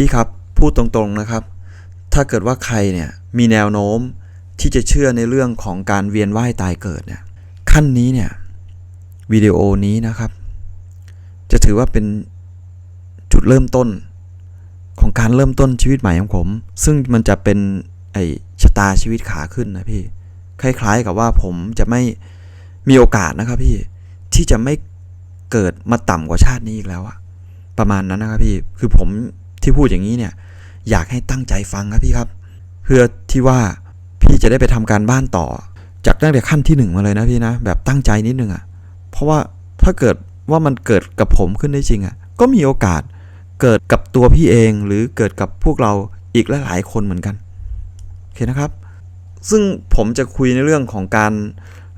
พี่ครับพูดตรงๆนะครับ ถ้าเกิดว่าใครเนี่ยมีแนวโน้มที่จะเชื่อในเรื่องของการเวียนว่ายตายเกิดเนี่ยขั้นนี้เนี่ยวิดีโอนี้นะครับ จะถือว่าเป็นจุดเริ่มต้นของการเริ่มต้นชีวิตใหม่ของผม ซึ่งมันจะเป็นไอชะตาชีวิตขาขึ้นนะพี่ คล้าย ๆ กับว่าผมจะไม่มีโอกาสนะครับพี่ที่จะไม่เกิดมาต่ำกว่าชาตินี้อีกแล้วอะประมาณนั้นนะครับพี่ คือผม ที่พูดอย่างนี้เนี่ยอยากให้ตั้งใจฟังครับพี่ครับ เพื่อที่ว่าพี่จะได้ไปทำการบ้านต่อ จากตั้งแต่ขั้นที่หนึ่งมาเลยนะพี่นะ แบบตั้งใจนิดนึงอะ่ะ เพราะว่าถ้าเกิดว่ามันเกิดกับผมขึ้นได้จริงอะ่ะ ก็มีโอกาสเกิดกับตัวพี่เองหรือเกิดกับพวกเราอีกหลายคนเหมือนกันโอเคนะครับ ซึ่งผมจะคุยในเรื่องของการ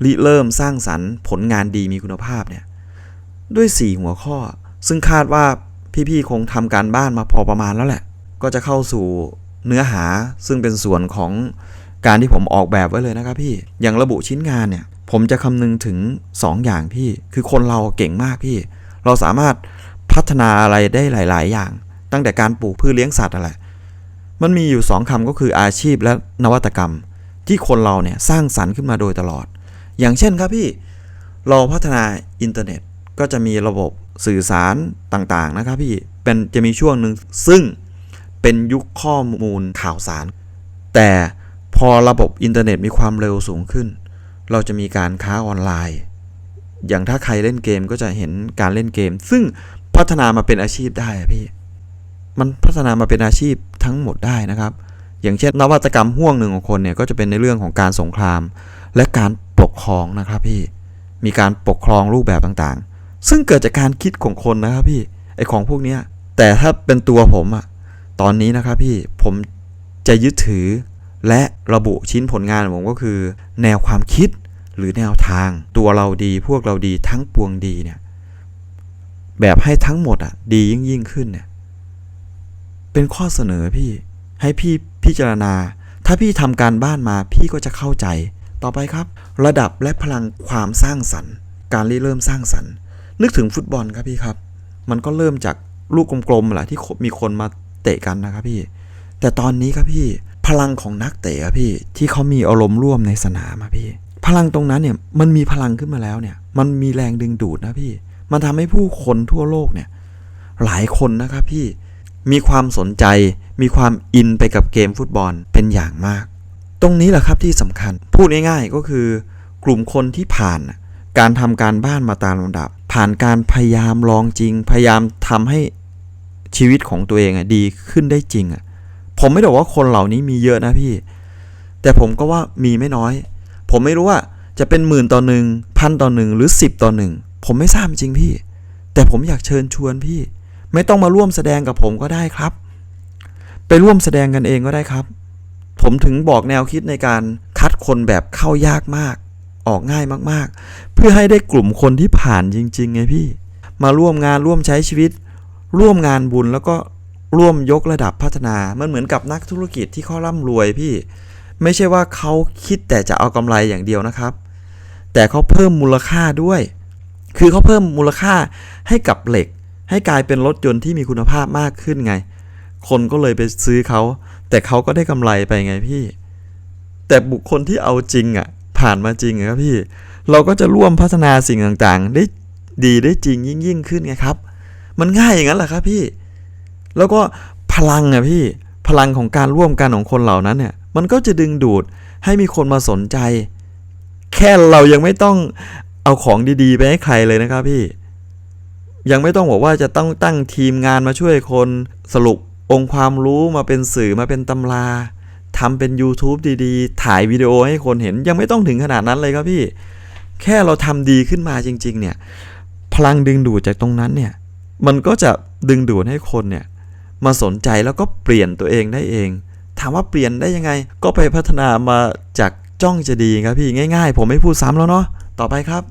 ริเริ่มสร้างสรรค์ผลงานดีมีคุณภาพเนี่ยด้วย 4 หัวข้อ ซึ่งคาดว่า พี่ๆคงทำการบ้านมาพอประมาณแล้วแหละ ก็จะเข้าสู่เนื้อหาซึ่งเป็นส่วนของการที่ผมออกแบบไว้เลยนะครับพี่ อย่างระบุชิ้นงานเนี่ย ผมจะคำนึงถึง 2 อย่างพี่ คือคนเราเก่งมากพี่ เราสามารถพัฒนาอะไรได้หลาย ๆ อย่าง ตั้งแต่การปลูกพืชเลี้ยงสัตว์อะไร มันมีอยู่ 2คำก็คืออาชีพและนวัตกรรม ที่คนเราเนี่ยสร้างสรรค์ขึ้นมาโดยตลอด อย่างเช่นครับพี่ เราพัฒนาอินเทอร์เน็ต ก็จะมีระบบสื่อสารต่างๆนะครับพี่เป็นจะมีช่วงหนึ่งซึ่งเป็นยุคข้อมูลข่าวสาร แต่พอระบบอินเทอร์เน็ตมีความเร็วสูงขึ้น เราจะมีการค้าออนไลน์ อย่างถ้าใครเล่นเกมก็จะเห็นการเล่นเกม ซึ่งพัฒนามาเป็นอาชีพได้พี่ มันพัฒนามาเป็นอาชีพทั้งหมดได้นะครับ อย่างเช่นนวัตกรรมห่วงหนึ่งของคนเนี่ยก็จะเป็นในเรื่องของการสงคราม และการปกครองนะครับพี่ มีการปกครองรูปแบบต่างๆ ซึ่งเกิดจากการคิดของคนนะครับพี่ไอของพวกเนี้ยแต่ถ้าเป็นตัวผมอะตอนนี้นะครับพี่ผมจะยึดถือและระบุชิ้นผลงานของผมก็คือ แนวความคิดหรือแนวทาง ตัวเราดีพวกเราดีทั้งปวงดีเนี่ยแบบให้ทั้งหมดอะดียิ่งยิ่งขึ้นเนี่ยเป็นข้อเสนอพี่ให้พี่พิจารณา ถ้าพี่ทำการบ้านมาพี่ก็จะเข้าใจ ต่อไปครับ ระดับและพลังความสร้างสรรค์ การริเริ่มสร้างสรรค์ นึกถึงฟุตบอลครับพี่ครับ มันก็เริ่มจากลูกกลมๆแหละที่มีคนมาเตะกันนะครับพี่ แต่ตอนนี้ครับพี่พลังของนักเตะอะพี่ที่เขามีอารมณ์ร่วมในสนามอะพี่ พลังตรงนั้นเนี่ยมันมีพลังขึ้นมาแล้วเนี่ย มันมีแรงดึงดูดนะพี่ มันทำให้ผู้คนทั่วโลกเนี่ย หลายคนนะครับพี่มีความสนใจ มีความอินไปกับเกมฟุตบอลเป็นอย่างมาก ตรงนี้แหละครับที่สำคัญ พูดง่ายๆก็คือกลุ่มคนที่ผ่านการทำการบ้านมาตามลำดับ ผ่านการพยายามลองจริง พยายามทำให้ชีวิตของตัวเองอะดีขึ้นได้จริงอะผมไม่ได้บอกว่าคนเหล่านี้มีเยอะนะพี่ แต่ผมก็ว่ามีไม่น้อย ผมไม่รู้ว่าจะเป็นหมื่นต่อหนึ่งพันต่อหนึ่งหรือสิบต่อหนึ่งผมไม่ทราบจริงพี่ แต่ผมอยากเชิญชวนพี่ ไม่ต้องมาร่วมแสดงกับผมก็ได้ครับ ไปร่วมแสดงกันเองก็ได้ครับ ผมถึงบอกแนวคิดในการคัดคนแบบเข้ายากมาก ออกง่ายมากๆ เพื่อให้ได้กลุ่มคนที่ผ่านจริงๆไงพี่ มาร่วมงานร่วมใช้ชีวิต ร่วมงานบุญแล้วก็ร่วมยกระดับพัฒนา มันเหมือนกับนักธุรกิจที่เขาร่ำรวยพี่ ไม่ใช่ว่าเขาคิดแต่จะเอากำไรอย่างเดียวนะครับ แต่เขาเพิ่มมูลค่าด้วย คือเขาเพิ่มมูลค่าให้กับเหล็ก ให้กลายเป็นรถยนต์ที่มีคุณภาพมากขึ้นไง คนก็เลยไปซื้อเขา แต่เขาก็ได้กำไรไปไงพี่ แต่บุคคลที่เอาจริงอะ ผ่านมาจริงครับพี่ เราก็จะร่วมพัฒนาสิ่งต่างๆ ได้ดีได้จริงยิ่งยิ่งขึ้นไงครับ มันง่ายอย่างนั้นแหละครับพี่ แล้วก็พลังอะพี่ พลังของการร่วมกันของคนเหล่านั้นเนี่ย มันก็จะดึงดูดให้มีคนมาสนใจ แค่เรายังไม่ต้องเอาของดีๆ ไปให้ใครเลยนะครับพี่ ยังไม่ต้องบอกว่าจะต้องตั้งทีมงานมาช่วยคนสรุปองค์ความรู้มาเป็นสื่อมาเป็นตำรา ทำเป็น YouTube ดีๆ ถ่ายวิดีโอให้คนเห็นยังไม่ต้องถึงขนาดนั้นเลยครับพี่ แค่เราทำดีขึ้นมาจริง ๆ เนี่ย พลังดึงดูดจากตรงนั้นเนี่ย มันก็จะดึงดูดให้คนเนี่ย มาสนใจแล้วก็เปลี่ยนตัวเองได้เอง ถามว่าเปลี่ยนได้ยังไง ก็ไปพัฒนามาจากจ้องจะดีครับพี่ง่าย ๆ ผมไม่พูดซ้ำแล้วเนาะต่อไปครับ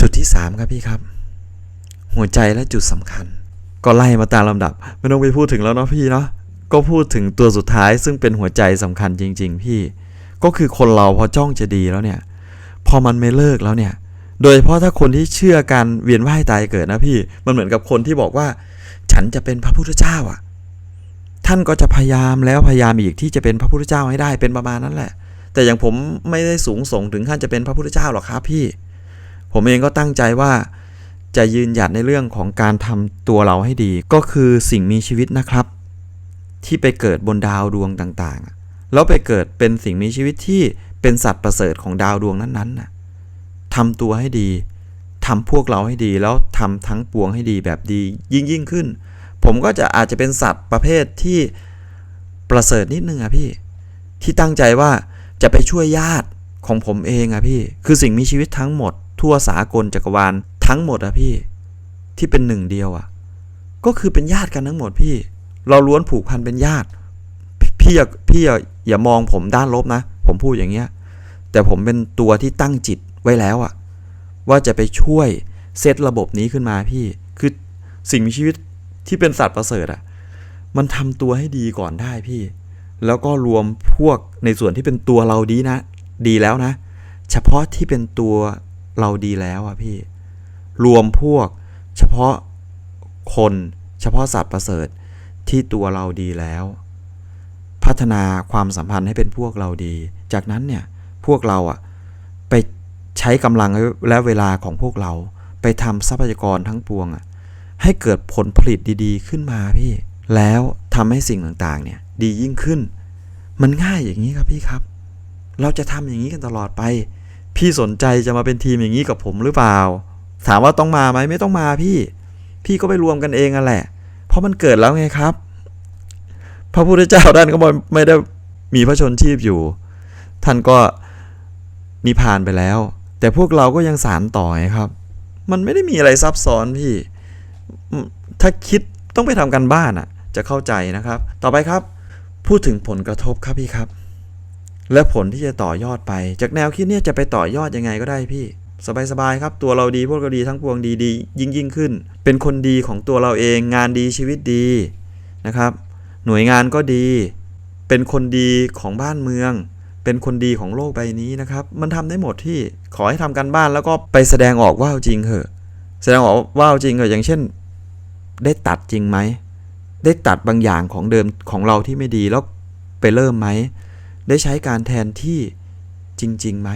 จุดที่ 3 ครับพี่ครับ หัวใจและจุดสำคัญ ก็ไล่มาตามลำดับ ไม่ต้องไปพูดถึงแล้วเนาะพี่เนาะ ก็พูดถึงตัวสุดท้ายซึ่งเป็นหัวใจสำคัญจริง ๆ พี่ ก็คือคนเราพอจ้องจะดีแล้วเนี่ย พอมันไม่เลิกแล้วเนี่ย โดยเฉพาะถ้าคนที่เชื่อการเวียนว่ายตายเกิดนะพี่ มันเหมือนกับคนที่บอกว่า ฉันจะเป็นพระพุทธเจ้าอะ ท่านก็จะพยายามแล้วพยายามอีกที่จะเป็นพระพุทธเจ้าให้ได้เป็นประมาณนั้นแหละ แต่อย่างผมไม่ได้สูงส่งถึงขั้นจะเป็นพระพุทธเจ้าหรอกครับพี่ ผมเองก็ตั้งใจว่าจะยืนหยัดในเรื่องของการทำตัวเราให้ดี ก็คือสิ่งมีชีวิตนะครับ ที่ไปเกิดบนดาวดวงต่างๆ แล้วไปเกิดเป็นสิ่งมีชีวิตที่เป็นสัตว์ประเสริฐของดาวดวงนั้นๆน่ะทำตัวให้ดีทำพวกเราให้ดีแล้วทำทั้งปวงให้ดีแบบดียิ่งยิ่งขึ้น ผมก็จะอาจจะเป็นสัตว์ประเภทที่ประเสริฐนิดนึงอะพี่ ที่ตั้งใจว่าจะไปช่วยญาติของผมเองอะพี่ คือสิ่งมีชีวิตทั้งหมด ทั่วสากลจักรวาลทั้งหมดอะพี่ ที่เป็นหนึ่งเดียวอะก็คือเป็นญาติกันทั้งหมดพี่ เราล้วนผูกพันเป็นญาติ พี่อย่าพี่อย่าอย่ามองผมด้านลบนะ ผมพูดอย่างเงี้ย แต่ผมเป็นตัวที่ตั้งจิตไว้แล้วอะว่าจะไปช่วยเซตระบบนี้ขึ้นมาพี่ คือสิ่งมีชีวิตที่เป็นสัตว์ประเสริฐอะมันทำตัวให้ดีก่อนได้พี่ แล้วก็รวมพวกในส่วนที่เป็นตัวเราดีนะ ดีแล้วนะ เฉพาะที่เป็นตัวเราดีแล้วอะพี่ รวมพวกเฉพาะคน เฉพาะสัตว์ประเสริฐ ที่ตัวเราดีแล้ว พัฒนาความสัมพันธ์ให้เป็นพวกเราดี จากนั้นเนี่ยพวกเราอะไปใช้กำลังและเวลาของพวกเรา ไปทำทรัพยากรทั้งปวงอะให้เกิดผลผลิตดีๆ ขึ้นมาพี่ แล้วทำให้สิ่งต่างๆ เนี่ยดียิ่งขึ้น มันง่ายอย่างนี้ครับพี่ครับ เราจะทำอย่างนี้กันตลอดไป พี่สนใจจะมาเป็นทีมอย่างนี้กับผมหรือเปล่า ถามว่าต้องมาไหมไม่ต้องมาพี่ พี่ก็ไปรวมกันเองนั่นแหละ เพราะมันเกิดแล้วไงครับ พระพุทธเจ้าท่านก็ไม่ได้มีพระชนชีพอยู่ ท่านก็นิพพานไปแล้ว แต่พวกเราก็ยังสารต่อไงครับ มันไม่ได้มีอะไรซับซ้อนพี่ ถ้าคิดต้องไปทำกันบ้านอะ จะเข้าใจนะครับ ต่อไปครับ พูดถึงผลกระทบครับพี่ครับ และผลที่จะต่อยอดไป จากแนวคิดเนี่ยจะไปต่อยอดยังไงก็ได้พี่ สบายๆครับ ตัวเราดีพวกเราดีทั้งปวงดีดียิ่งยิ่งขึ้น เป็นคนดีของตัวเราเองงานดีชีวิตดีนะครับ หน่วยงานก็ดี เป็นคนดีของบ้านเมือง เป็นคนดีของโลกใบนี้นะครับ มันทำได้หมดที่ขอให้ทำกันบ้านแล้วก็ไปแสดงออกว่าจริงเหอะ แสดงออกว่าเอาจริงเหอะอย่างเช่น ได้ตัดจริงไหมได้ตัดบางอย่างของเดิมของเราที่ไม่ดีแล้วไปเริ่มไหม ได้ใช้การแทนที่จริงๆไหม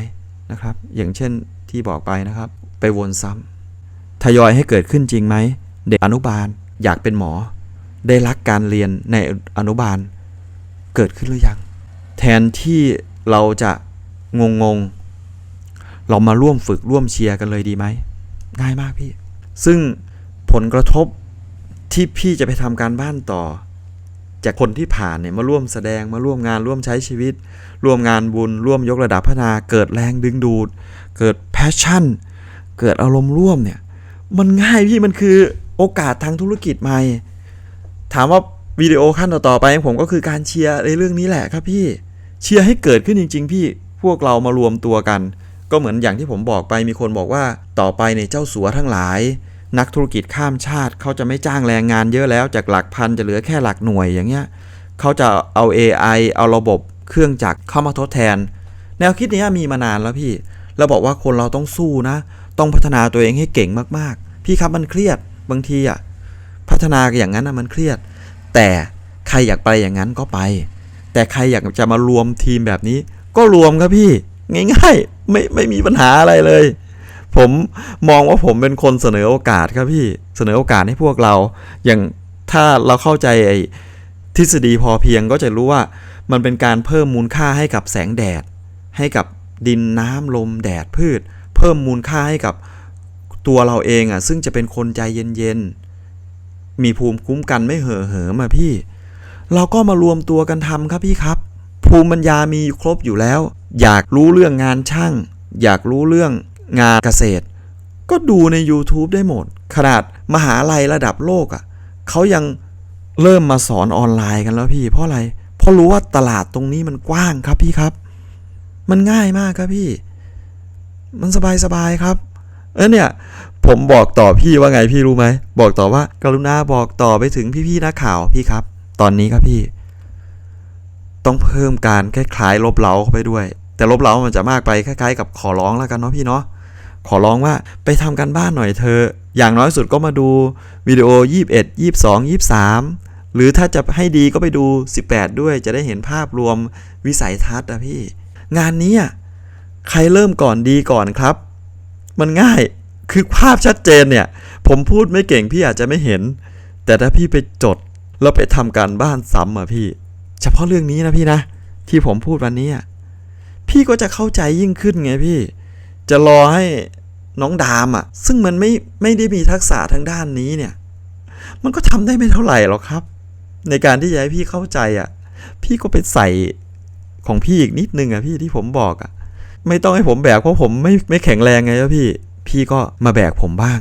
นะครับ อย่างเช่น ที่บอกไปนะครับ ไปวนซ้ำทยอยให้เกิดขึ้นจริงไหม เด็กอนุบาลอยากเป็นหมอ ได้รักการเรียนในอนุบาล เกิดขึ้นหรือยัง แทนที่เราจะงงงเรามาร่วมฝึกร่วมเชียร์กันเลยดีไหม ง่ายมากพี่ ซึ่งผลกระทบที่พี่จะไปทำการบ้านต่อ จากคนที่ผ่านเนี่ยมาร่วมแสดงมาร่วมงานร่วมใช้ชีวิต ร่วมงานบุญ ร่วมยกระดับพัฒนาเกิดแรงดึงดูด เกิดแพชชั่น เกิดอารมณ์ร่วมเนี่ย มันง่ายพี่มันคือโอกาสทางธุรกิจใหม่ ถามว่าวิดีโอขั้นต่อๆไปของผมก็คือการเชียร์ในเรื่องนี้แหละครับพี่เชียร์ให้เกิดขึ้นจริง ๆ พี่พวกเรามารวมตัวกัน ก็เหมือนอย่างที่ผมบอกไปมีคนบอกว่าต่อไปในเจ้าสัวทั้งหลาย นักธุรกิจข้ามชาติเขาจะไม่จ้างแรงงานเยอะแล้วจากหลักพันจะเหลือแค่หลักหน่วยอย่างเงี้ยเขาจะเอา AI เอาระบบเครื่องจักรเข้ามาทดแทน แนวคิดนี้มีมานานแล้วพี่ เราบอกว่าคนเราต้องสู้นะ ต้องพัฒนาตัวเองให้เก่งมากๆ พี่ครับมันเครียดบางทีอะพัฒนาอย่างนั้นนะมันเครียด แต่ใครอยากไปอย่างนั้นก็ไป แต่ใครอยากจะมารวมทีมแบบนี้ ก็รวมครับพี่ ง่ายๆไม่ไม่มีปัญหาอะไรเลย ผมมองว่าผมเป็นคนเสนอโอกาสครับพี่เสนอโอกาสให้พวกเรา อย่างถ้าเราเข้าใจไอ้ทฤษฎีพอเพียงก็จะรู้ว่ามันเป็นการเพิ่มมูลค่าให้กับแสงแดด ให้กับ ดินน้ำลมแดดพืช เพิ่มมูลค่าให้กับตัวเราเองอะซึ่งจะเป็นคนใจเย็นๆ มีภูมิคุ้มกันไม่เห่อเหิมอะพี่ เราก็มารวมตัวกันทำครับพี่ครับ ภูมิปัญญามีครบอยู่แล้ว อยากรู้เรื่องงานช่าง อยากรู้เรื่องงานเกษตร ก็ดูใน YouTube ได้หมด ขนาดมหาลัยระดับโลกอะเขายังเริ่มมาสอนออนไลน์กันแล้วพี่ เพราะอะไร เพราะรู้ว่าตลาดตรงนี้มันกว้างครับพี่ครับ มันง่ายมากครับพี่ มันสบายสบายครับ เออเนี่ย ผมบอกต่อพี่ว่าไงพี่รู้ไหม บอกต่อว่า กรุณาบอกต่อไปถึงพี่ๆนักข่าวพี่ครับ ตอนนี้ครับพี่ ต้องเพิ่มการคล้ายๆลบเล้าเข้าไปด้วย แต่ลบเล้ามันจะมากไปคล้ายๆ กับขอร้องแล้วกันเนาะพี่เนาะขอร้องว่าไปทำกันบ้านหน่อยเธอ อย่างน้อยสุดก็มาดูวิดีโอ 21 22 23 หรือถ้าจะให้ดีก็ไปดู 18 ด้วยจะได้เห็นภาพรวมวิสัยทัศน์อะพี่ งานนี้อะใครเริ่มก่อนดีก่อนครับ มันง่ายคือภาพชัดเจนเนี่ย ผมพูดไม่เก่งพี่อาจจะไม่เห็น แต่ถ้าพี่ไปจดแล้วไปทำการบ้านซ้ำอะพี่ เฉพาะเรื่องนี้นะพี่นะ ที่ผมพูดวันนี้อะพี่ก็จะเข้าใจยิ่งขึ้นไงพี่ จะรอให้น้องดามอะซึ่งมันไม่ไม่ได้มีทักษะทางด้านนี้เนี่ย มันก็ทำได้ไม่เท่าไหร่หรอกครับ ในการที่จะให้พี่เข้าใจอะพี่ก็ไปใส่ ของพี่อีกนิดนึงอะพี่ที่ผมบอกอะไม่ต้องให้ผมแบกเพราะผมไม่ไม่แข็งแรงไงครับพี่ พี่ก็มาแบกผมบ้าง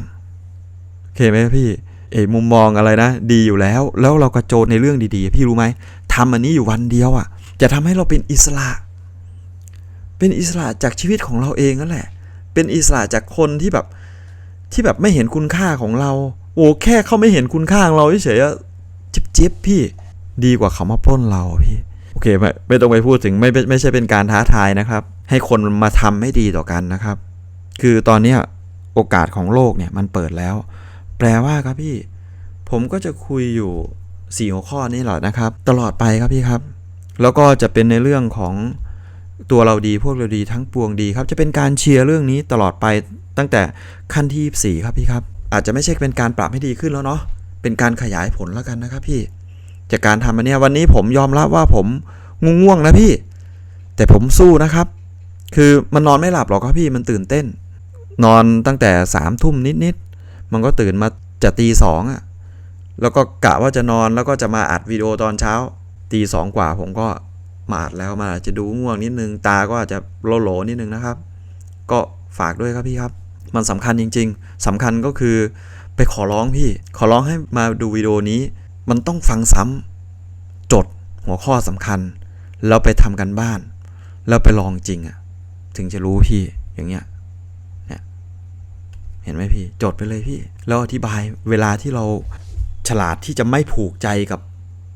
โอเคไหมพี่ เอยมุมมองอะไรนะ ดีอยู่แล้ว แล้วเรากระโจนในเรื่องดีๆ พี่รู้ไหมทำอันนี้อยู่วันเดียวอะ่ะ จะทำให้เราเป็นอิสระ เป็นอิสระจากชีวิตของเราเองนั่นแหละ เป็นอิสระจากคนที่แบบที่แบบไม่เห็นคุณค่าของเรา โอ้แค่เขาไม่เห็นคุณค่าของเราเฉยๆจิบจิบๆพี่ ดีกว่าเขามาปล้นเราพี่ เคไม่ไม่ต้องไปพูดถึงไม่ไม่ไม่ใช่เป็นการท้าทายนะครับ ให้คนมาทำให้ดีต่อกันนะครับ คือตอนเนี้โอกาสของโลกเนี่ยมันเปิดแล้ว แปลว่าครับพี่ ผมก็จะคุยอยู่สี่หัวข้อนี้แหละนะครับ ตลอดไปครับพี่ครับ แล้วก็จะเป็นในเรื่องของตัวเราดีพวกเราดีทั้งปวงดีครับ จะเป็นการเชียร์เรื่องนี้ตลอดไปตั้งแต่ขั้นที่ 4 ครับพี่ครับ อาจจะไม่ใช่เป็นการปรับให้ดีขึ้นแล้วเนาะเป็นการขยายผลแล้วกันนะครับพี่ จากการทำอันเนี้ยวันนี้ผมยอมรับว่าผมง่วงๆนะพี่ แต่ผมสู้นะครับ คือมันนอนไม่หลับหรอกครับพี่มันตื่นเต้น นอนตั้งแต่สามทุ่มนิดๆมันก็ตื่นมาจะตีสองอะแล้วก็กะว่าจะนอนแล้วก็จะมาอัดวิดีโอตอนเช้าตีสองกว่าผมก็มาอัดแล้วมาอาจจะดูง่วงนิดนึงตาก็อาจจะโหลนิดนึงนะครับ ก็ฝากด้วยครับพี่ครับ มันสำคัญจริง ๆสำคัญก็คือไปขอร้องพี่ ขอร้องให้มาดูวิดีโอนี้ มันต้องฟังซ้ำจดหัวข้อสำคัญ แล้วไปทำกันบ้าน แล้วไปลองจริงอะถึงจะรู้พี่อย่างเงี้ยเห็นไหมพี่ จดไปเลยพี่ แล้วอธิบายเวลาที่เราฉลาดที่จะไม่ผูกใจกับ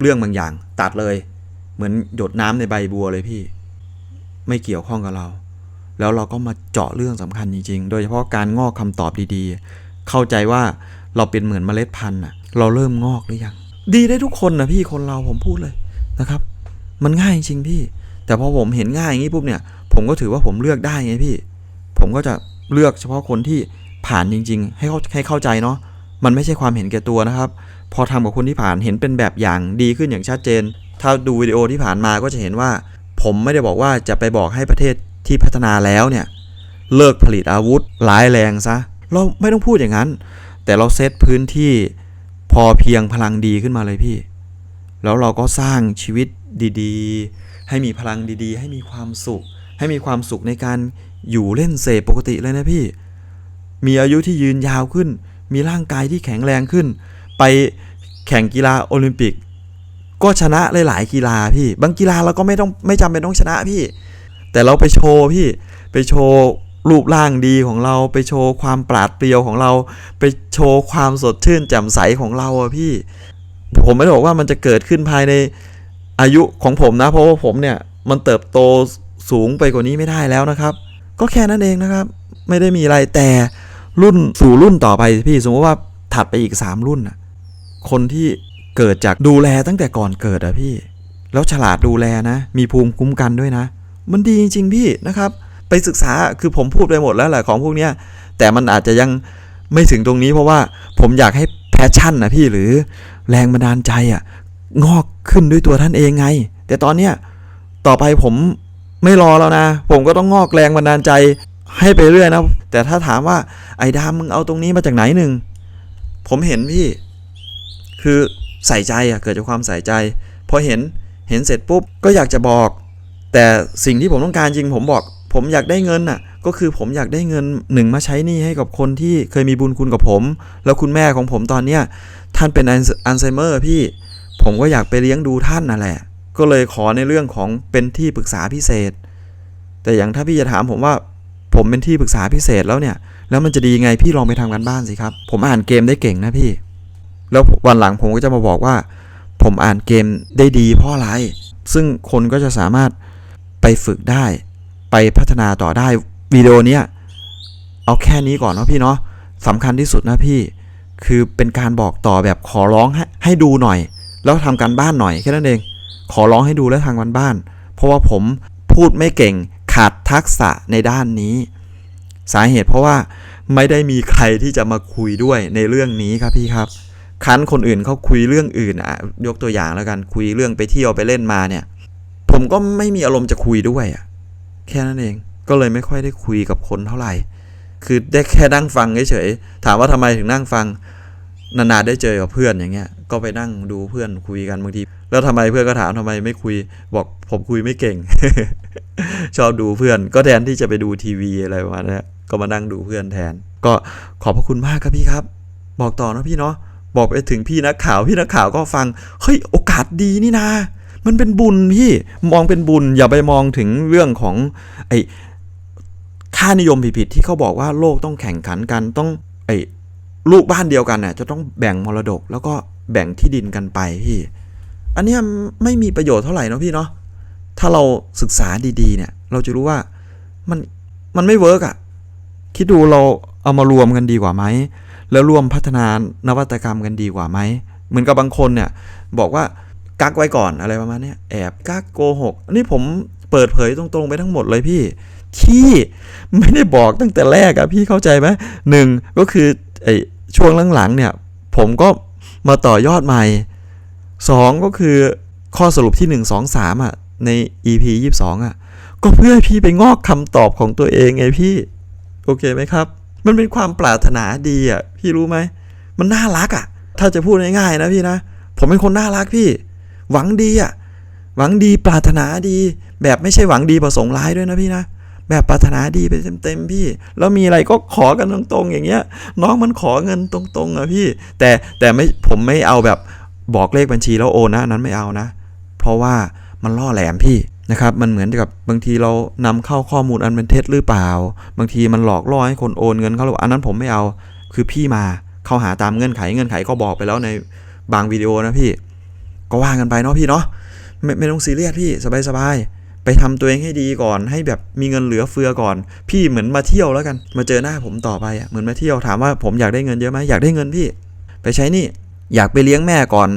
เรื่องบางอย่าง ตัดเลย เหมือนหยดน้ำในใบบัวเลยพี่ ไม่เกี่ยวข้องกับเรา แล้วเราก็มาเจาะเรื่องสำคัญจริงๆ โดยเฉพาะการงอกคำตอบดีๆ เข้าใจว่าเราเป็นเหมือนเมล็ดพันธุ์น่ะเราเริ่มงอกหรือยัง ดีได้ทุกคนนะพี่คนเราผมพูดเลยนะครับ มันง่ายจริงพี่ แต่พอผมเห็นง่ายอย่างนี้ปุ๊บเนี่ย ผมก็ถือว่าผมเลือกได้ไงพี่ ผมก็จะเลือกเฉพาะคนที่ผ่านจริง ๆ ให้เขาให้เข้าใจเนาะมันไม่ใช่ความเห็นแก่ตัวนะครับ พอทำกับคนที่ผ่านเห็นเป็นแบบอย่างดีขึ้นอย่างชัดเจน ถ้าดูวิดีโอที่ผ่านมาก็จะเห็นว่า ผมไม่ได้บอกว่าจะไปบอกให้ประเทศที่พัฒนาแล้วเนี่ย เลิกผลิตอาวุธร้ายแรงซะเราไม่ต้องพูดอย่างนั้น แต่เราเซตพื้นที่ พอเพียงพลังดีขึ้นมาเลยพี่ แล้วเราก็สร้างชีวิตดีๆ ให้มีพลังดีๆ ให้มีความสุข ให้มีความสุขในการอยู่เล่นเสพปกติเลยนะพี่ มีอายุที่ยืนยาวขึ้น มีร่างกายที่แข็งแรงขึ้น ไปแข่งกีฬาโอลิมปิก ก็ชนะหลายๆกีฬาพี่ บางกีฬาเราก็ไม่ต้องไม่จำเป็นต้องชนะพี่ แต่เราไปโชว์พี่ ไปโชว์ รูปร่างดีของเราไปโชว์ความปราดเปรียวของเรา ไปโชว์ความสดชื่นแจ่มใสของเราอะพี่ ผมไม่ได้บอกว่ามันจะเกิดขึ้นภายในอายุของผมนะ เพราะว่าผมเนี่ยมันเติบโตสูงไปกว่านี้ไม่ได้แล้วนะครับ ก็แค่นั้นเองนะครับ ไม่ได้มีอะไรแต่รุ่นสู่รุ่นต่อไปพี่สมมติว่าถัดไปอีก 3 รุ่นน่ะคนที่เกิดจากดูแลตั้งแต่ก่อนเกิดอะพี่ แล้วฉลาดดูแลนะ มีภูมิคุ้มกันด้วยนะ มันดีจริง ๆ พี่นะครับ ไปศึกษาคือผมพูดไปหมดแล้วแหละของพวกเนี้ยแต่มันอาจจะยังไม่ถึงตรงนี้เพราะว่าผมอยากให้แพชชั่นนะพี่หรือแรงบันดาลใจอะงอกขึ้นด้วยตัวท่านเองไง แต่ตอนเนี้ยต่อไปผมไม่รอแล้วนะ ผมก็ต้องงอกแรงบันดาลใจให้ไปเรื่อยนะ แต่ถ้าถามว่าไอ้ดามมึงเอาตรงนี้มาจากไหนหนึ่งผมเห็นพี่ คือใส่ใจอะเกิดจากความใส่ใจพอเห็นเห็นเสร็จปุ๊บก็อยากจะบอก แต่สิ่งที่ผมต้องการจริงผมบอก ผมอยากได้เงินน่ะ ก็คือผมอยากได้เงินหนึ่งมาใช้หนี้ให้กับคนที่เคยมีบุญคุณกับผม แล้วคุณแม่ของผมตอนเนี้ยท่านเป็นอัลไซเมอร์พี่ ผมก็อยากไปเลี้ยงดูท่านนั่นแหละ ก็เลยขอในเรื่องของเป็นที่ปรึกษาพิเศษ แต่อย่างถ้าพี่จะถามผมว่าผมเป็นที่ปรึกษาพิเศษแล้วเนี่ย แล้วมันจะดีไงพี่ลองไปทำกันบ้านสิครับ ผมอ่านเกมได้เก่งนะพี่ แล้ววันหลังผมก็จะมาบอกว่า ผมอ่านเกมได้ดีเพราะอะไร ซึ่งคนก็จะสามารถไปฝึกได้ ไปพัฒนาต่อได้วิดีโอเนี้ยเอาแค่นี้ก่อนเนาะพี่เนาะสำคัญที่สุดนะพี่ คือเป็นการบอกต่อแบบขอร้องให้ให้ดูหน่อย แล้วทำการบ้านหน่อยแค่นั้นเอง ขอร้องให้ดูแล้วทางการบ้าน เพราะว่าผมพูดไม่เก่งขาดทักษะในด้านนี้ สาเหตุเพราะว่าไม่ได้มีใครที่จะมาคุยด้วยในเรื่องนี้ครับพี่ครับคันคนอื่นเขาคุยเรื่องอื่นอะยกตัวอย่างแล้วกันคุยเรื่องไปเที่ยวไปเล่นมาเนี่ย ผมก็ไม่มีอารมณ์จะคุยด้วยอะ แค่นั้นเองก็เลยไม่ค่อยได้คุยกับคนเท่าไหร่ คือได้แค่นั่งฟังเฉยๆถามว่าทำไมถึงนั่งฟังนานๆได้เจอกับเพื่อนอย่างเงี้ย ก็ไปนั่งดูเพื่อนคุยกันบางที แล้วทำไมเพื่อนก็ถามทำไมไม่คุย บอกผมคุยไม่เก่ง ชอบดูเพื่อน ก็แทนที่จะไปดูทีวีอะไรประมาณนี้ก็มานั่งดูเพื่อนแทน ก็ขอบพระคุณมากครับพี่ครับ บอกต่อนะพี่เนาะบอกไปถึงพี่นักข่าวพี่นักข่าวก็ฟังเฮ้ยโอกาสดีนี่นา มันเป็นบุญพี่มองเป็นบุญ อย่าไปมองถึงเรื่องของไอ้ค่านิยมผิดๆที่เขาบอกว่าโลกต้องแข่งขันกันต้องไอ้ลูกบ้านเดียวกันน่ะจะต้องแบ่งมรดก แล้วก็แบ่งที่ดินกันไปพี่อันนี้ไม่มีประโยชน์เท่าไหร่นะพี่เนาะถ้าเราศึกษาดีๆเนี่ย เราจะรู้ว่ามันมันไม่เวิร์กอะคิดดูเราเอามารวมกันดีกว่าไหม แล้วรวมพัฒนานวัตกรรมกันดีกว่าไหม เหมือนกับบางคนเนี่ย บอกว่า กักไว้ก่อนอะไรประมาณนี้แอบกักโกหกอันนี้ผมเปิดเผยตรงๆไปทั้งหมดเลยพี่ ที่ไม่ได้บอกตั้งแต่แรกอะพี่เข้าใจไหมหนึ่งก็คือไอช่วงหลังๆเนี่ย ผมก็มาต่อยอดใหม่สองก็คือข้อสรุปที่1 2 3อะ ใน EP ยี่สสิบอะ ก็เพื่อให้พี่ไปงอกคำตอบของตัวเองไงพี่ โอเคไหมครับ มันเป็นความปรารถนาดีอะ พี่รู้ไหม มันน่ารักอะ ถ้าจะพูดง่ายๆนะพี่นะ ผมเป็นคนน่ารักพี่ หวังดีอะหวังดีปรารถนาดี แบบไม่ใช่หวังดีประสงค์ร้ายด้วยนะพี่นะแบบปรารถนาดีไปเต็มๆพี่ แล้วมีอะไรก็ขอกันตรงๆ อย่างเงี้ย น้องมันขอเงินตรงๆอะพี่ แต่แต่ไม่ผมไม่เอาแบบบอกเลขบัญชีแล้วโอนนะนั้นไม่เอานะ เพราะว่ามันล่อแหลมพี่นะครับ มันเหมือนกับบางทีเรานำเข้าข้อมูลอันเป็นเท็จหรือเปล่า บางทีมันหลอกล่อให้คนโอนเงินเข้าระบบอันนั้นผมไม่เอา คือพี่มาเข้าหาตามเงื่อนไขเงื่อนไขก็บอกไปแล้วในบางวิดีโอนะพี่ ก็ว่ากันไปเนาะพี่เนาะไม่ไม่ต้องซีเรียสพี่สบายๆไปทำตัวเองให้ดีก่อน ให้แบบมีเงินเหลือเฟือก่อน พี่เหมือนมาเที่ยวแล้วกัน มาเจอหน้าผมต่อไปอะเหมือนมาเที่ยวถามว่าผมอยากได้เงินเยอะไหมอยากได้เงินพี่ ไปใช้นี่อยากไปเลี้ยงแม่ก่อน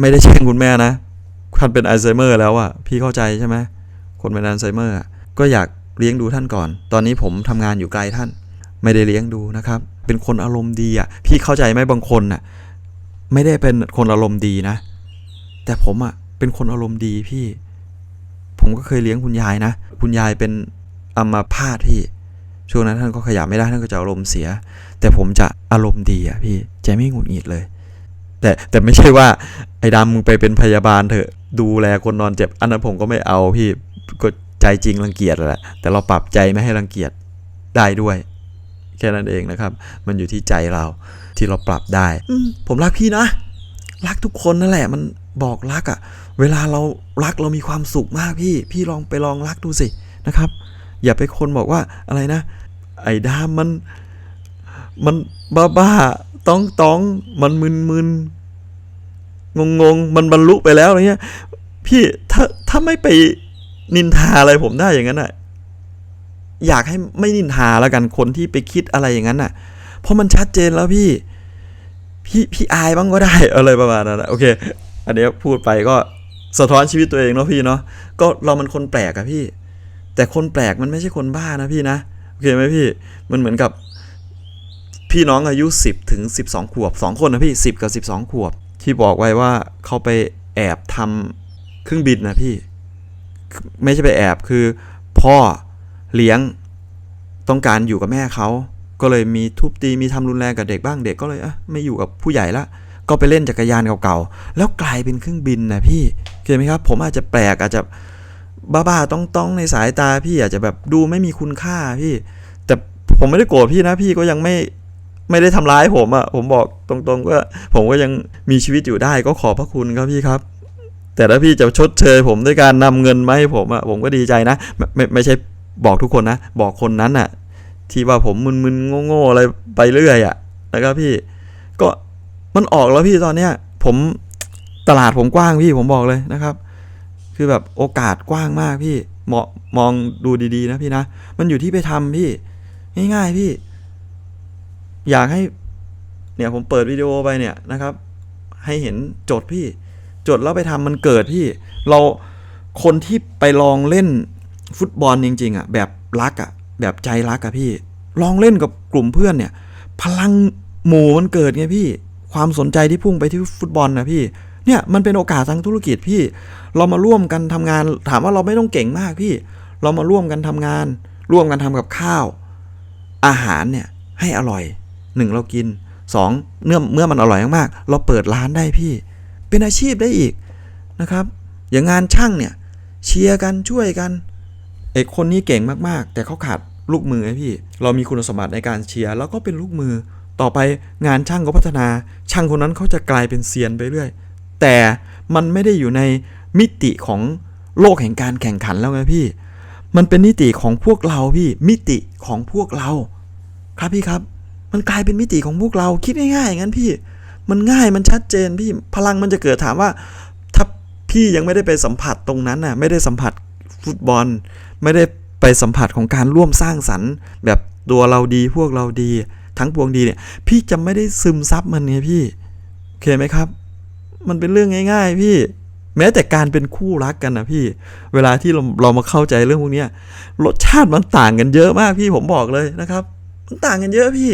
ไม่ได้แช่งคุณแม่นะท่านเป็นอัลไซเมอร์แล้วอะพี่เข้าใจใช่ไหมคนเป็นอัลไซเมอร์ก็อยากเลี้ยงดูท่านก่อน ตอนนี้ผมทำงานอยู่ไกลท่าน ไม่ได้เลี้ยงดูนะครับ เป็นคนอารมณ์ดีอะ พี่เข้าใจไหมบางคนอะ ไม่ได้เป็นคนอารมณ์ดีนะ แต่ผมอะเป็นคนอารมณ์ดีพี่ ผมก็เคยเลี้ยงคุณยายนะ คุณยายเป็นอัมาพาตพี่ ช่วงนั้นท่านก็ขยับไม่ได้ท่านก็จะอารมณ์เสีย แต่ผมจะอารมณ์ดีอะพี่ใจไม่หงุดหงิดเลย แต่แต่ไม่ใช่ว่า ไอ้ดำมึงไปเป็นพยาบาลเถอะดูแลคนนอนเจ็บ อันนั้นผมก็ไม่เอาพี่ก็ใจจริงรังเกียจแหละแต่เราปรับใจไม่ให้รังเกียจได้ด้วย แค่นั้นเองนะครับ มันอยู่ที่ใจเราที่เราปรับได้อืมผมรักพี่นะ รักทุกคนนั่นแหละมัน บอกรักอะ่ะ เวลาเรารักเรามีความสุขมากพี่ พี่ลองไปลองรักดูสินะครับ อย่าไปคนบอกว่าอะไรนะ ไอ้ดามมันมันบ้าบ้าๆต้องต้องมันมึนมึนงงงๆมันบรรลุไปแล้วอะไรเงี้ย พี่ถ้าถ้าไม่ไปนินทาอะไรผมได้อย่างนั้นอะอยากให้ไม่นินทาแล้วกันคนที่ไปคิดอะไรอย่างนั้นอะ เพราะมันชัดเจนแล้วพี่ พี่พี่อายบ้างก็ได้อะไรประมาณนั้นอะโอเค อันเนี้พูดไปก็สะท้อนชีวิตตัวเองเนาะพี่เนาะก็เรามันคนแปลกอะพี่ แต่คนแปลกมันไม่ใช่คนบ้านะพี่นะโอเคไหมพี่มันเหมือนกับ พี่น้องอายุ 10 ถึง 12 ขวบ 2 คนนะพี่ 10 กับ 12 ขวบ ที่บอกไว้ว่าเขาไปแอบทำเครื่องบินนะพี่ ไม่ใช่ไปแอบคือ พ่อเลี้ยงต้องการอยู่กับแม่เขาก็เลยมีทุบตีมีทำรุนแรงกับเด็กบ้างเด็กก็เลยอะไม่อยู่กับผู้ใหญ่ละ ก็ไปเล่นจักรยานเก่าๆ แล้วกลายเป็นเครื่องบินนะพี่เข้าใจไหมครับ ผมอาจจะแปลกอาจจะบ้าๆต้องๆในสายตาพี่อาจจะแบบดูไม่มีคุณค่าพี่ แต่ผมไม่ได้โกรธพี่นะพี่ก็ยังไม่ไม่ได้ทำร้ายผมอะ่ะ ผมบอกตรงๆว่าผมก็ยังมีชีวิตอยู่ได้ก็ขอบพระคุณครับพี่ครับ แต่ถ้าพี่จะชดเชยผมด้วยการนำเงินมาให้ผมอะ่ะผมก็ดีใจนะไม่ไม่ใช่บอกทุกคนนะ บอกคนนั้นอะ ที่ว่าผมมึนๆโง่ๆอะไรไปเรื่อยอะ่ะนะครับพี่ ก็ มันออกแล้วพี่ตอนเนี้ย ผมตลาดผมกว้างพี่ผมบอกเลยนะครับ คือแบบโอกาสกว้างมากพี่เหมาะมองดูดีๆนะพี่นะ มันอยู่ที่ไปทำพี่ ง่ายๆพี่ อยากให้ เนี่ยผมเปิดวิดีโอไปเนี่ยนะครับ ให้เห็นโจทย์พี่ จดแล้วไปทำมันเกิดพี่ เราคนที่ไปลองเล่นฟุตบอลจริง ๆอะแบบรักอะแบบใจรักอะพี่ ลองเล่นกับกลุ่มเพื่อนเนี่ย พลังหมู่มันเกิดไงพี่ ความสนใจที่พุ่งไปที่ฟุตบอลนะพี่ เนี่ยมันเป็นโอกาสทางธุรกิจพี่ เรามาร่วมกันทำงาน ถามว่าเราไม่ต้องเก่งมากพี่ เรามาร่วมกันทำงาน ร่วมกันทำกับข้าว อาหารเนี่ยให้อร่อยหนึ่งเรากินสองเมื่อเมื่อมันอร่อยมากๆเราเปิดร้านได้พี่ เป็นอาชีพได้อีกนะครับ อย่างงานช่างเนี่ยเชียร์กันช่วยกันไอ้คนนี้เก่งมากๆ แต่เขาขาดลูกมือไอพี่ เรามีคุณสมบัติในการเชียร์แล้วก็เป็นลูกมือ ต่อไปงานช่างก็พัฒนา ช่างคนนั้นเขาจะกลายเป็นเซียนไปเรื่อย แต่มันไม่ได้อยู่ในมิติของโลกแห่งการแข่งขันแล้วไงพี่ มันเป็นมิติของพวกเราพี่ มิติของพวกเรา ครับพี่ครับ มันกลายเป็นมิติของพวกเราคิดง่ายๆอย่างนั้นพี่ มันง่ายมันชัดเจนพี่พลังมันจะเกิดถามว่า ถ้าพี่ยังไม่ได้ไปสัมผัสตรงนั้นน่ะ ไม่ได้สัมผัสฟุตบอล ไม่ได้ไปสัมผัสของการร่วมสร้างสรรค์ แบบตัวเราดีพวกเราดี ทั้งปวงดีเนี่ย พี่จะไม่ได้ซึมซับมันไงพี่โอเคไหมครับ มันเป็นเรื่องง่าย ๆ พี่ แม้แต่การเป็นคู่รักกันนะพี่ เวลาที่เราเรามาเข้าใจเรื่องพวกนี้รสชาติมันต่างกันเยอะมากพี่ผมบอกเลยนะครับ มันต่างกันเยอะพี่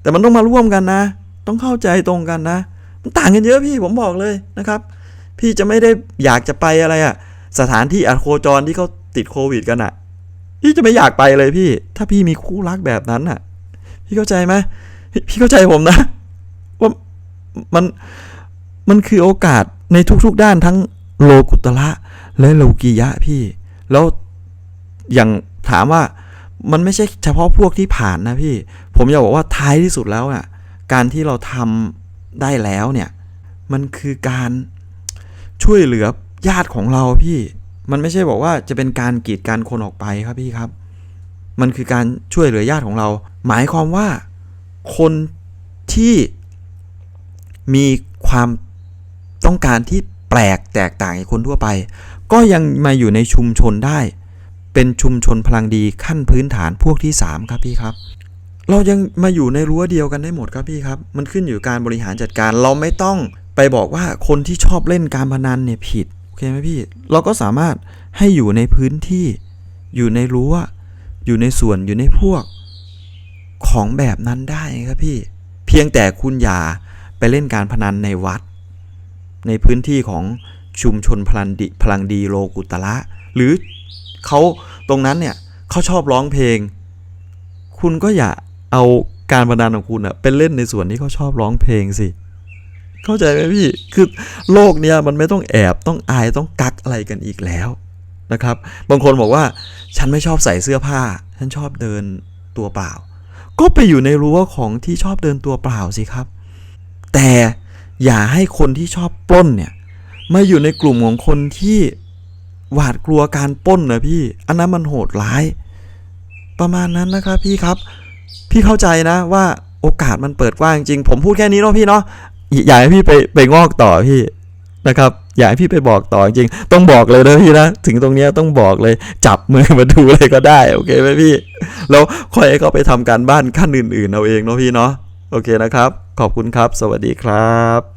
แต่มันต้องมาร่วมกันนะ ต้องเข้าใจตรงกันนะ มันต่างกันเยอะพี่ผมบอกเลยนะครับ พี่จะไม่ได้อยากจะไปอะไรอะสถานที่อัโคจรที่เขาติดโควิดกันอะพี่จะไม่อยากไปเลยพี่ ถ้าพี่มีคู่รักแบบนั้นอะ พี่เข้าใจไหมพี่พี่เข้าใจผมนะ ว่ามันมันคือโอกาสในทุกๆด้านทั้งโลกุตละและโลกียะพี่ แล้วอย่างถามว่ามันไม่ใช่เฉพาะพวกที่ผ่านนะพี่ ผมอยากบอกว่าท้ายที่สุดแล้วอะการที่เราทำได้แล้วเนี่ย มันคือการช่วยเหลือญาติของเราพี่ มันไม่ใช่บอกว่าจะเป็นการกีดกันคนออกไปครับพี่ครับ มันคือการช่วยเหลือญาติของเรา หมายความว่าคนที่มีความต้องการที่แปลกแตกต่างจากคนทั่วไป ก็ยังมาอยู่ในชุมชนได้ เป็นชุมชนพลังดีขั้นพื้นฐานพวกที่ 3 ครับพี่ครับเรายังมาอยู่ในรั้วเดียวกันได้หมดครับพี่ครับ มันขึ้นอยู่การบริหารจัดการ เราไม่ต้องไปบอกว่าคนที่ชอบเล่นการพนันเนี่ยผิด โอเคไหมพี่ เราก็สามารถให้อยู่ในพื้นที่ อยู่ในรั้ว อยู่ในส่วนอยู่ในพวกของแบบนั้นได้ครับพี่ เพียงแต่คุณอย่าไปเล่นการพนันในวัด ในพื้นที่ของชุมชนพลังดีพลังดีโลกุตละ หรือเขาตรงนั้นเนี่ยเขาชอบร้องเพลง คุณก็อย่าเอาการบันดาลของคุณอะเป็นเล่นในส่วนที่เขาชอบร้องเพลงสิ เข้าใจไหมพี่ คือโลกเนี้ยมันไม่ต้องแอบต้องอายต้องกักอะไรกันอีกแล้ว นะครับ บางคนบอกว่าฉันไม่ชอบใส่เสื้อผ้า ฉันชอบเดินตัวเปล่า ก็ไปอยู่ในรั้วของที่ชอบเดินตัวเปล่าสิครับ แต่อย่าให้คนที่ชอบปล้นเนี่ยมาอยู่ในกลุ่มของคนที่หวาดกลัวการปล้นนะพี่ อันนั้นมันโหดร้าย ประมาณนั้นนะครับพี่ครับ พี่เข้าใจนะว่าโอกาสมันเปิดกว้างจริง ผมพูดแค่นี้เนาะพี่เนาะ อยากให้พี่ไปไปงอกต่อพี่ นะครับอยากให้พี่ไปบอกต่อจริงต้องบอกเลยนะพี่นะถึงตรงนี้ต้องบอกเลยจับมือมาดูเลยก็ได้โอเคไหมพี่แล้วค่อยให้เขาไปทำการบ้านขั้นอื่นๆเอาเองเนาะพี่เนาะโอเคนะครับ ขอบคุณครับ สวัสดีครับ